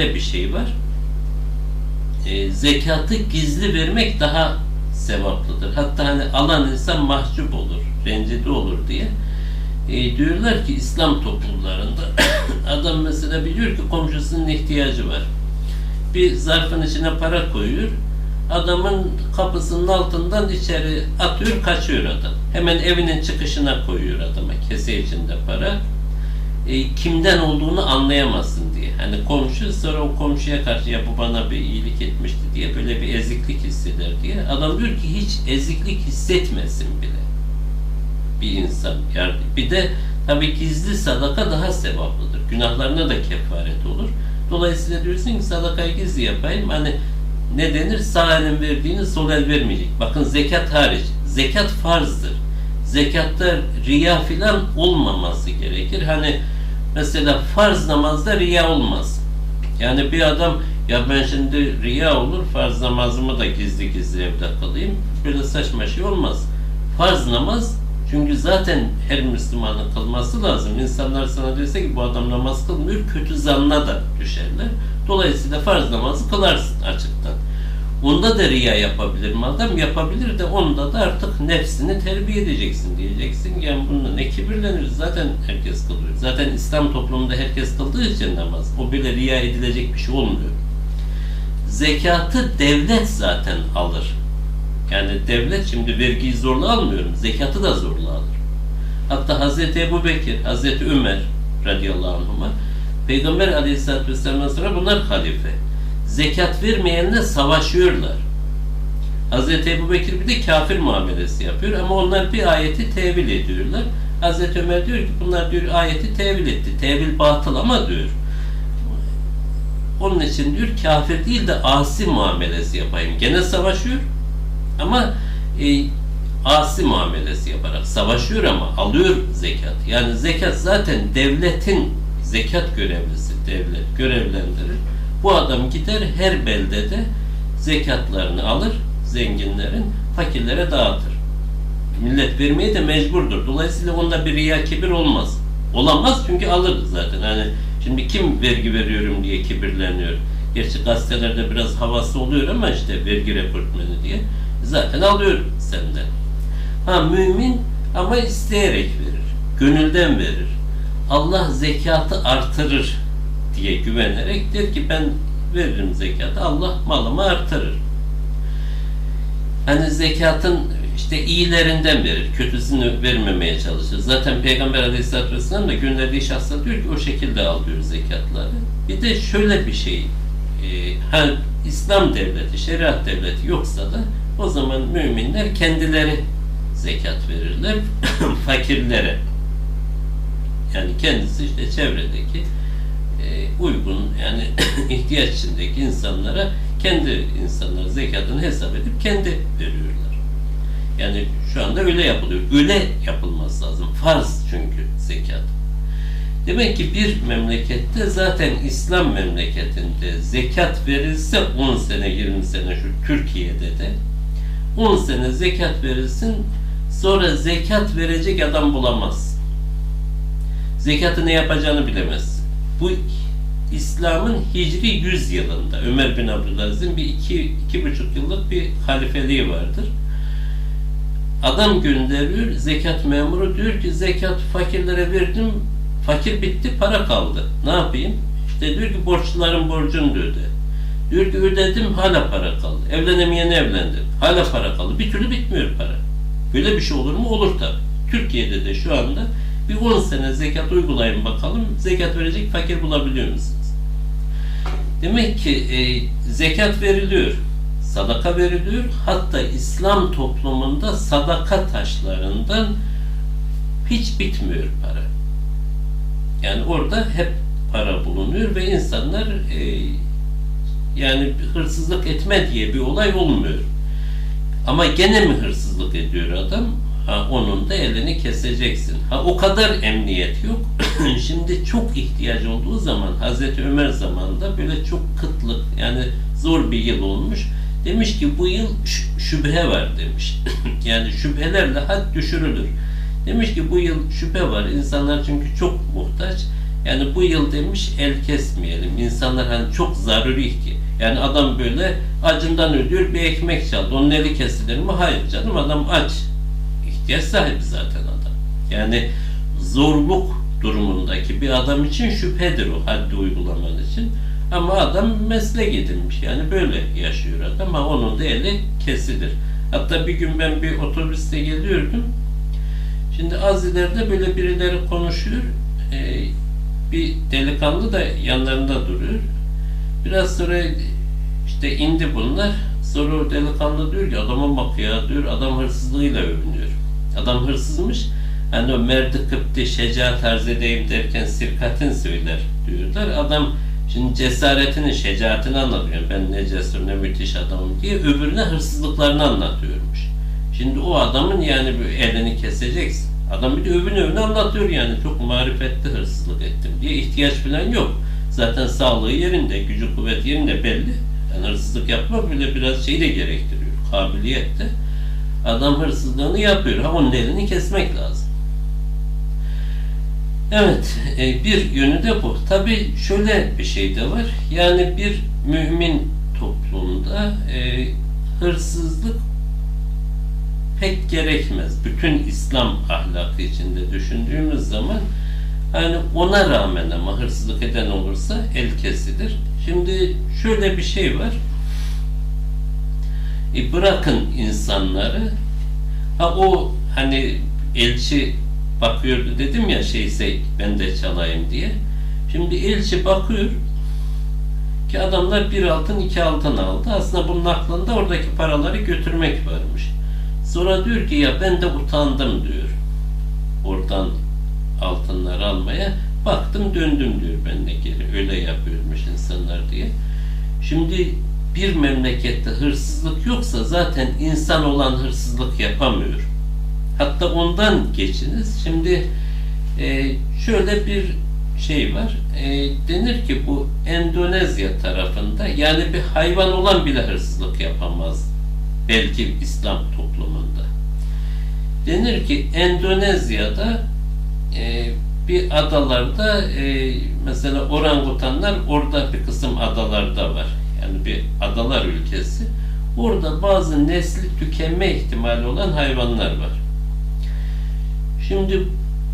şöyle bir şey var. E, zekatı gizli vermek daha sevaplıdır. Hatta hani alan insan mahcup olur, rencide olur diye. E, diyorlar ki İslam toplumlarında adam mesela biliyor ki komşusunun ihtiyacı var. Bir zarfın içine para koyuyor. Adamın kapısının altından içeri atıyor, kaçıyor adam. Hemen evinin çıkışına koyuyor adama kese içinde para. E, kimden olduğunu anlayamazsın diye. Hani komşu sonra o komşuya karşı ya bu bana bir iyilik etmişti diye böyle bir eziklik hisseder diye. Adam diyor ki hiç eziklik hissetmesin bile bir insan. Yani bir de tabii gizli sadaka daha sevaplıdır. Günahlarına da kefaret olur. Dolayısıyla diyorsun ki sadakayı gizli yapayım. Hani ne denir? Sağ elin verdiğini sol el vermeyecek. Bakın zekat hariç. Zekat farzdır. Zekatta riya filan olmaması gerekir. Hani mesela farz namazda riya olmaz. Yani bir adam ya ben şimdi riya olur farz namazımı da gizli gizli evde kılayım. Böyle saçma şey olmaz. Farz namaz çünkü zaten her Müslümanın kılması lazım. İnsanlar sana dese ki bu adam namaz kılmıyor, kötü zanna da düşerler. Dolayısıyla farz namazı kılarsın açıktan. Onda da riya yapabilir mi adam? Yapabilir de onda da artık nefsini terbiye edeceksin diyeceksin. Yani bununla ne kibirlenir? Zaten herkes kılıyor. Zaten İslam toplumunda herkes kıldığı için namaz. O bile riya edilecek bir şey olmuyor. Zekatı devlet zaten alır. Yani devlet şimdi vergiyi zorla almıyorum. Zekatı da zorla alır. Hatta Hazreti Ebu Bekir, Hazreti Ömer radıyallahu anhuma Peygamber aleyhisselatü vesselam'dan sonra bunlar halife. Zekat vermeyenle savaşıyorlar. Hazreti Ebu Bekir bir de kafir muamelesi yapıyor ama onlar bir ayeti tevil ediyorlar. Hazreti Ömer diyor ki bunlar diyor ayeti tevil etti. Tevil batıl ama diyor. Onun için diyor kafir değil de asi muamelesi yapayım. Gene savaşıyor ama e, asi muamelesi yaparak savaşıyor ama alıyor zekat. Yani zekat zaten devletin zekat görevlisi devlet görevlendirir. Bu adam gider her beldede zekatlarını alır zenginlerin fakirlere dağıtır. Millet vermeye de mecburdur. Dolayısıyla onda bir riya kibir olmaz. Olamaz çünkü alır zaten. Hani şimdi kim vergi veriyorum diye kibirleniyor. Gerçi gazetelerde biraz havası oluyor ama işte vergi rekortmeni diye. Zaten alıyor senden. Ha mümin ama isteyerek verir. Gönülden verir. Allah zekatı artırır diye güvenerek der ki ben veririm zekatı. Allah malımı artırır. Hani zekatın işte iyilerinden verir. Kötüsünü vermemeye çalışır. Zaten Peygamber Aleyhisselatü Vesselam da gönderdiği şahsa diyor ki o şekilde alıyor zekatları. Bir de şöyle bir şey. E, ha, İslam devleti, şeriat devleti yoksa da o zaman müminler kendileri zekat verirler fakirlere. Yani kendisi işte çevredeki e, uygun yani ihtiyaç içindeki insanlara kendi insanları zekatını hesap edip kendi veriyorlar. Yani şu anda öyle yapılıyor. Öyle yapılması lazım. Farz çünkü zekat. Demek ki bir memlekette zaten İslam memleketinde zekat verilse 10 sene 20 sene şu Türkiye'de de 10 sene zekat verilsin sonra zekat verecek adam bulamaz. Zekatı ne yapacağını bilemez. Bu İslam'ın Hicri 100 yılında Ömer bin Abdülaziz'in bir iki, iki buçuk yıllık bir halifeliği vardır. Adam gönderiyor, zekat memuru diyor ki zekat fakirlere verdim, fakir bitti, para kaldı. Ne yapayım? İşte diyor ki borçluların borcunu öde. Diyor ki ödedim, hala para kaldı. Evlenemeyeni evlendim, hala para kaldı. Bir türlü bitmiyor para. Böyle bir şey olur mu? Olur tabi. Türkiye'de de şu anda bir 10 sene zekat uygulayın bakalım. Zekat verecek fakir bulabiliyor musunuz? Demek ki e, zekat veriliyor. Sadaka veriliyor. Hatta İslam toplumunda sadaka taşlarından hiç bitmiyor para. Yani orada hep para bulunuyor ve insanlar e, yani hırsızlık etme diye bir olay olmuyor. Ama gene mi hırsızlık ediyor adam? Ha, onun da elini keseceksin. Ha, o kadar emniyet yok. Şimdi çok ihtiyaç olduğu zaman Hazreti Ömer zamanında böyle çok kıtlık yani zor bir yıl olmuş. Demiş ki bu yıl şüphe var demiş. yani şüphelerle had düşürülür. Demiş ki bu yıl şüphe var. İnsanlar çünkü çok muhtaç. Yani bu yıl demiş el kesmeyelim. İnsanlar hani çok zaruri ihtiyaç. Yani adam böyle acından ölüyor bir ekmek çaldı. Onun eli kesilir mi? Hayır canım adam aç. İhtiyaç sahibi zaten adam. Yani zorluk durumundaki bir adam için şüphedir o haddi uygulaman için. Ama adam meslek edinmiş. Yani böyle yaşıyor adam ama onun da eli kesilir. Hatta bir gün ben bir otobüste geliyordum. Şimdi az ileride böyle birileri konuşuyor. Ee, bir delikanlı da yanlarında duruyor. Biraz sonra işte indi bunlar. Sonra o delikanlı diyor ki adama bak ya diyor adam hırsızlığıyla övünüyor. Adam hırsızmış. Hani o merdi kıpti şecaat arz edeyim derken sirkatin söyler diyorlar. Adam şimdi cesaretini, şecaatini anlatıyor. Ben ne cesur ne müthiş adamım diye öbürüne hırsızlıklarını anlatıyormuş. Şimdi o adamın yani elini keseceksin. Adam bir de övün övün anlatıyor yani çok marifetli hırsızlık ettim diye ihtiyaç falan yok. Zaten sağlığı yerinde, gücü kuvvet yerinde belli. Yani hırsızlık yapmak bile biraz şey de gerektiriyor. Kabiliyet de. Adam hırsızlığını yapıyor. Ha onun elini kesmek lazım. Evet, e, bir yönü de bu. Tabi şöyle bir şey de var. Yani bir mümin toplumda e, hırsızlık pek gerekmez. Bütün İslam ahlakı içinde düşündüğümüz zaman hani ona rağmen ama hırsızlık eden olursa el kesilir. Şimdi şöyle bir şey var. E bırakın insanları. Ha o hani elçi bakıyordu dedim ya şeyse ben de çalayım diye. Şimdi elçi bakıyor ki adamlar bir altın iki altın aldı. Aslında bunun aklında oradaki paraları götürmek varmış. Sonra diyor ki ya ben de utandım diyor. Oradan altınları almaya. Baktım döndüm diyor ben de geri. Öyle yapıyormuş insanlar diye. Şimdi bir memlekette hırsızlık yoksa zaten insan olan hırsızlık yapamıyor. Hatta ondan geçiniz. Şimdi e, şöyle bir şey var. E, denir ki bu Endonezya tarafında yani bir hayvan olan bile hırsızlık yapamaz. Belki İslam toplumunda. Denir ki Endonezya'da e, bir adalarda mesela orangutanlar orada bir kısım adalarda var. Yani bir adalar ülkesi. Orada bazı nesli tükenme ihtimali olan hayvanlar var. Şimdi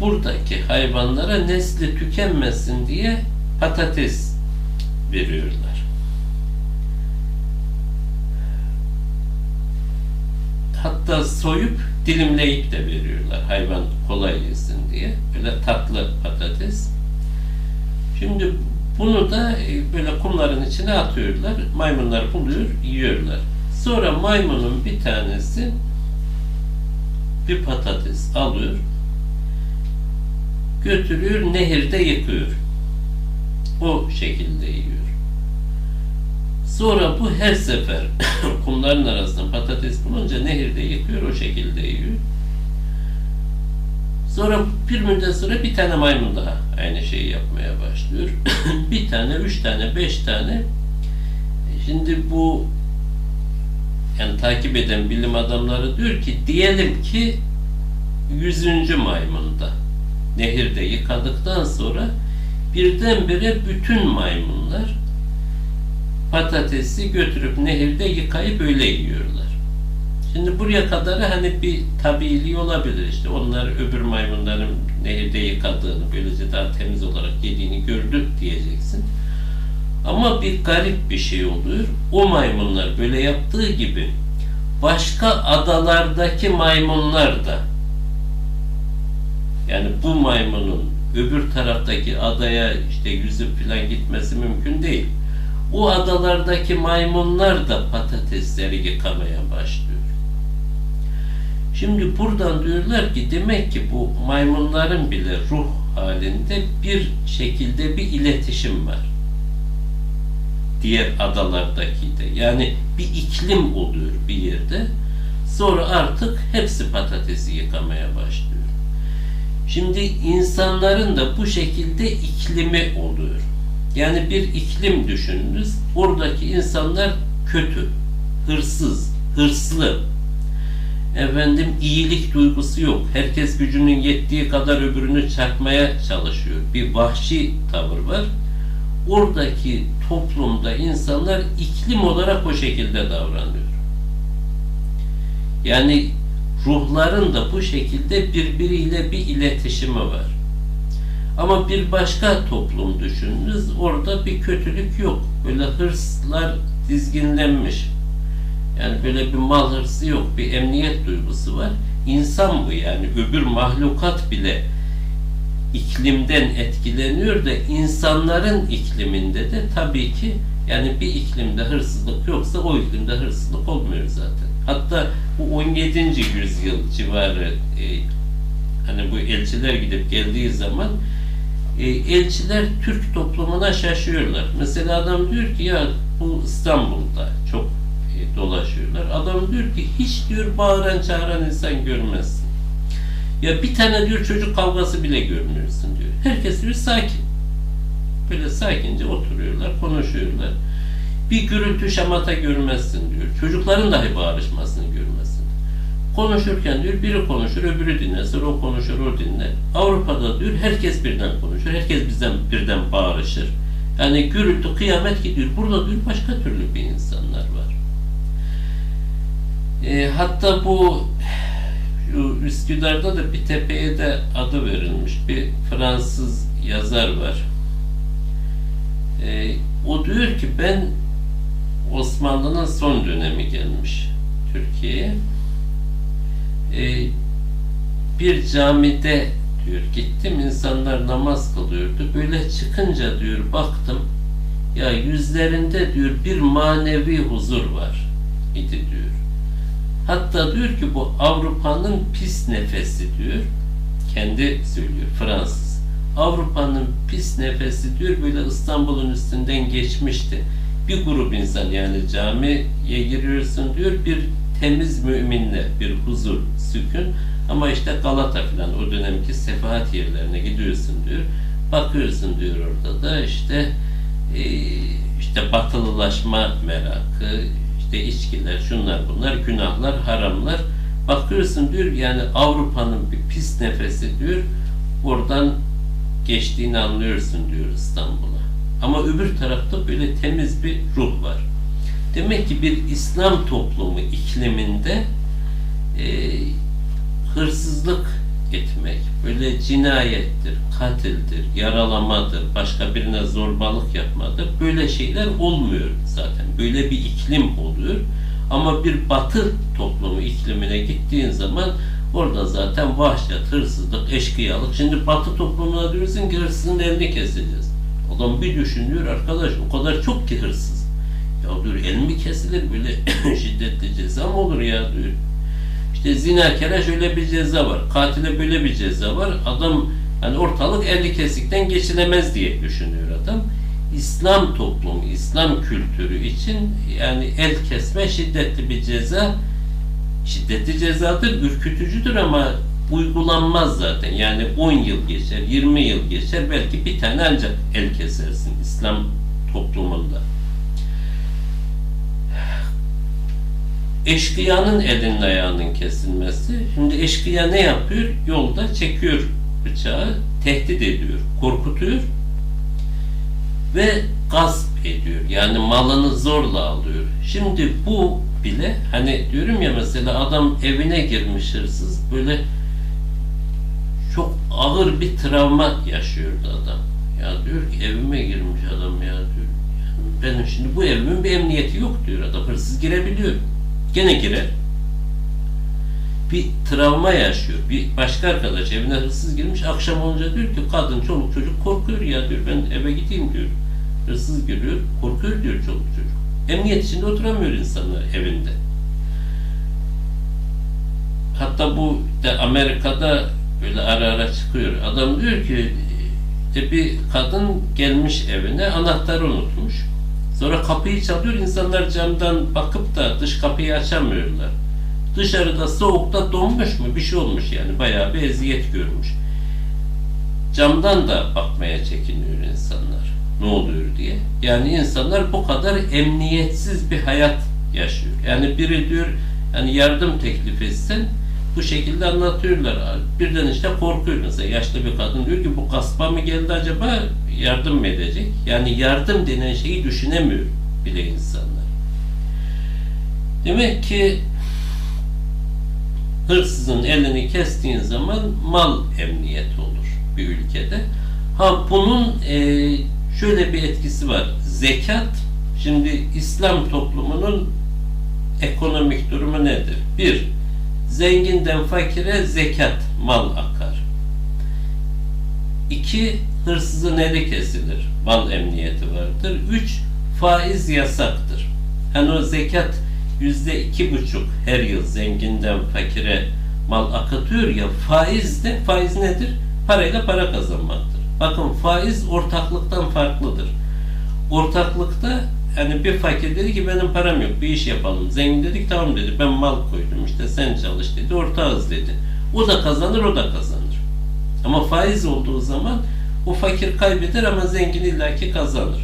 buradaki hayvanlara nesli tükenmesin diye patates veriyorlar. Hatta soyup dilimleyip de veriyorlar hayvan kolay yesin diye. Böyle tatlı patates. Şimdi bunu da e, böyle kumların içine atıyorlar. Maymunlar buluyor, yiyorlar. Sonra maymunun bir tanesi bir patates alıyor, götürüyor, nehirde yıkıyor. O şekilde yiyor. Sonra bu her sefer kumların arasında patates bulunca nehirde yıkıyor, o şekilde yiyor. Sonra bir müddet sonra bir tane maymun daha aynı şeyi yapmaya başlıyor. bir tane, üç tane, beş tane. Şimdi bu yani takip eden bilim adamları diyor ki diyelim ki yüzüncü maymunda nehirde yıkadıktan sonra birdenbire bütün maymunlar patatesi götürüp nehirde yıkayıp öyle yiyorlar. Şimdi buraya kadar hani bir tabiiliği olabilir işte. Onlar öbür maymunların nehirde yıkadığını, böylece daha temiz olarak yediğini gördük diyeceksin. Ama bir garip bir şey oluyor. O maymunlar böyle yaptığı gibi başka adalardaki maymunlar da yani bu maymunun öbür taraftaki adaya işte yüzüp falan gitmesi mümkün değil. O adalardaki maymunlar da patatesleri yıkamaya başlıyor. Şimdi buradan diyorlar ki demek ki bu maymunların bile ruh halinde bir şekilde bir iletişim var. Diğer adalardaki de. Yani bir iklim oluyor bir yerde. Sonra artık hepsi patatesi yıkamaya başlıyor. Şimdi insanların da bu şekilde iklimi oluyor. Yani bir iklim düşününüz. Oradaki insanlar kötü, hırsız, hırslı. Efendim iyilik duygusu yok. Herkes gücünün yettiği kadar öbürünü çarpmaya çalışıyor. Bir vahşi tavır var. Oradaki toplumda insanlar iklim olarak o şekilde davranıyor. Yani ruhların da bu şekilde birbiriyle bir iletişimi var. Ama bir başka toplum düşününüz, orada bir kötülük yok. Böyle hırslar dizginlenmiş. Yani böyle bir mal hırsı yok, bir emniyet duygusu var. İnsan bu yani, öbür mahlukat bile iklimden etkileniyor da insanların ikliminde de tabii ki yani bir iklimde hırsızlık yoksa o iklimde hırsızlık olmuyor zaten. Hatta bu 17. yüzyıl civarı e, hani bu elçiler gidip geldiği zaman e, elçiler Türk toplumuna şaşıyorlar. Mesela adam diyor ki ya bu İstanbul'da çok dolaşıyorlar. Adam diyor ki hiç diyor bağıran çağıran insan görmezsin. Ya bir tane diyor çocuk kavgası bile görmüyorsun diyor. Herkes diyor sakin. Böyle sakince oturuyorlar, konuşuyorlar. Bir gürültü şamata görmezsin diyor. Çocukların dahi bağırışmasını görmezsin. Konuşurken diyor biri konuşur, öbürü dinler, sonra o konuşur, o dinler. Avrupa'da diyor herkes birden konuşur, herkes bizden birden bağırışır. Yani gürültü, kıyamet gidiyor. Burada diyor başka türlü bir insanlar var. E, hatta bu Üsküdar'da da bir tepeye de adı verilmiş. Bir Fransız yazar var. E, o diyor ki ben Osmanlı'nın son dönemi gelmiş Türkiye'ye. E, bir camide diyor gittim insanlar namaz kılıyordu. Böyle çıkınca diyor baktım ya yüzlerinde diyor bir manevi huzur var idi diyor. Hatta diyor ki bu Avrupa'nın pis nefesi diyor. Kendi söylüyor Fransız. Avrupa'nın pis nefesi diyor böyle İstanbul'un üstünden geçmişti. Bir grup insan yani camiye giriyorsun diyor bir temiz müminle bir huzur, sükun ama işte Galata falan o dönemki sefahat yerlerine gidiyorsun diyor. Bakıyorsun diyor orada da işte e, işte batılılaşma merakı, işte içkiler, şunlar bunlar, günahlar, haramlar. Bakıyorsun diyor yani Avrupa'nın bir pis nefesi diyor oradan geçtiğini anlıyorsun diyor İstanbul'a. Ama öbür tarafta böyle temiz bir ruh var. Demek ki bir İslam toplumu ikliminde e, hırsızlık etmek, böyle cinayettir, katildir, yaralamadır, başka birine zorbalık yapmadır. Böyle şeyler olmuyor zaten. Böyle bir iklim oluyor. Ama bir batı toplumu iklimine gittiğin zaman orada zaten vahşet, hırsızlık, eşkıyalık. Şimdi batı toplumuna diyorsun ki hırsızın elini keseceğiz. Adam bir düşünüyor arkadaş o kadar çok ki hırsız. Ya diyor el mi kesilir böyle şiddetli ceza mı olur ya diyor. İşte zinakara şöyle bir ceza var. Katile böyle bir ceza var. Adam hani ortalık elli kesikten geçilemez diye düşünüyor adam. İslam toplumu, İslam kültürü için yani el kesme şiddetli bir ceza şiddetli cezadır, ürkütücüdür ama uygulanmaz zaten. Yani 10 yıl geçer, 20 yıl geçer, belki bir tane ancak el kesersin İslam toplumunda. Eşkıyanın elinin ayağının kesilmesi. Şimdi eşkıya ne yapıyor? Yolda çekiyor bıçağı, tehdit ediyor, korkutuyor ve gasp ediyor. Yani malını zorla alıyor. Şimdi bu bile hani diyorum ya mesela adam evine girmiş hırsız böyle çok ağır bir travma yaşıyordu adam. Ya diyor ki evime girmiş adam ya diyor. Yani benim şimdi bu evimin bir emniyeti yok diyor adam. Hırsız girebiliyor. Gene girer. Bir travma yaşıyor. Bir başka arkadaş evine hırsız girmiş. Akşam olunca diyor ki kadın çoluk çocuk korkuyor ya diyor. Ben eve gideyim diyor. Hırsız geliyor. Korkuyor diyor çoluk çocuk. Emniyet içinde oturamıyor insanlar evinde. Hatta bu de Amerika'da böyle ara ara çıkıyor. Adam diyor ki işte bir kadın gelmiş evine anahtarı unutmuş. Sonra kapıyı çalıyor. insanlar camdan bakıp da dış kapıyı açamıyorlar. Dışarıda soğukta donmuş mu bir şey olmuş yani bayağı bir eziyet görmüş. Camdan da bakmaya çekiniyor insanlar. Ne oluyor diye. Yani insanlar bu kadar emniyetsiz bir hayat yaşıyor. Yani biri diyor Yani yardım teklif etsen bu şekilde anlatıyorlar. Birden işte korkuyor mesela. Yaşlı bir kadın diyor ki bu kasba mı geldi acaba yardım mı edecek? Yani yardım denen şeyi düşünemiyor bile insanlar. Demek ki hırsızın elini kestiğin zaman mal emniyeti olur bir ülkede. Ha bunun e, şöyle bir etkisi var. Zekat, şimdi İslam toplumunun ekonomik durumu nedir? Bir, zenginden fakire zekat, mal akar. İki, hırsızın eli kesilir. Mal emniyeti vardır. Üç, faiz yasaktır. Hani o zekat yüzde iki buçuk her yıl zenginden fakire mal akıtıyor ya faiz de faiz nedir? Parayla para kazanmaktır. Bakın faiz ortaklıktan farklıdır. Ortaklıkta yani bir fakir dedi ki benim param yok bir iş yapalım. Zengin dedik tamam dedi ben mal koydum işte sen çalış dedi ortağız dedi. O da kazanır o da kazanır. Ama faiz olduğu zaman o fakir kaybeder ama zengin illaki kazanır.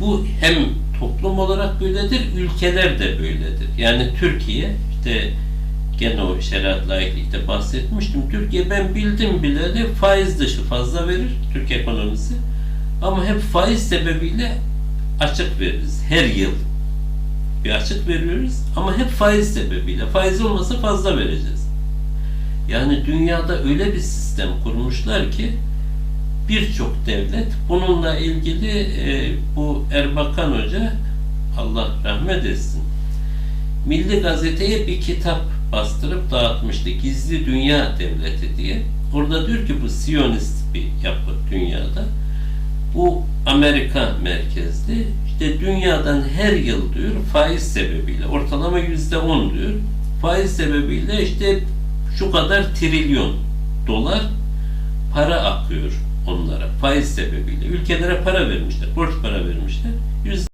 Bu hem toplum olarak böyledir, ülkeler de böyledir. Yani Türkiye, işte gene o şeriat laiklikte bahsetmiştim. Türkiye ben bildim bileli faiz dışı fazla verir, Türk ekonomisi. Ama hep faiz sebebiyle açık veririz her yıl. Bir açık veriyoruz ama hep faiz sebebiyle. Faiz olmasa fazla vereceğiz. Yani dünyada öyle bir sistem kurmuşlar ki birçok devlet bununla ilgili e, bu Erbakan Hoca Allah rahmet etsin Milli Gazete'ye bir kitap bastırıp dağıtmıştı. Gizli Dünya Devleti diye. Orada diyor ki bu Siyonist bir yapı dünyada. Bu Amerika merkezli. İşte dünyadan her yıl diyor faiz sebebiyle ortalama yüzde on diyor. Faiz sebebiyle işte şu kadar trilyon dolar para akıyor onlara faiz sebebiyle. Ülkelere para vermişler, borç para vermişler. Yüzde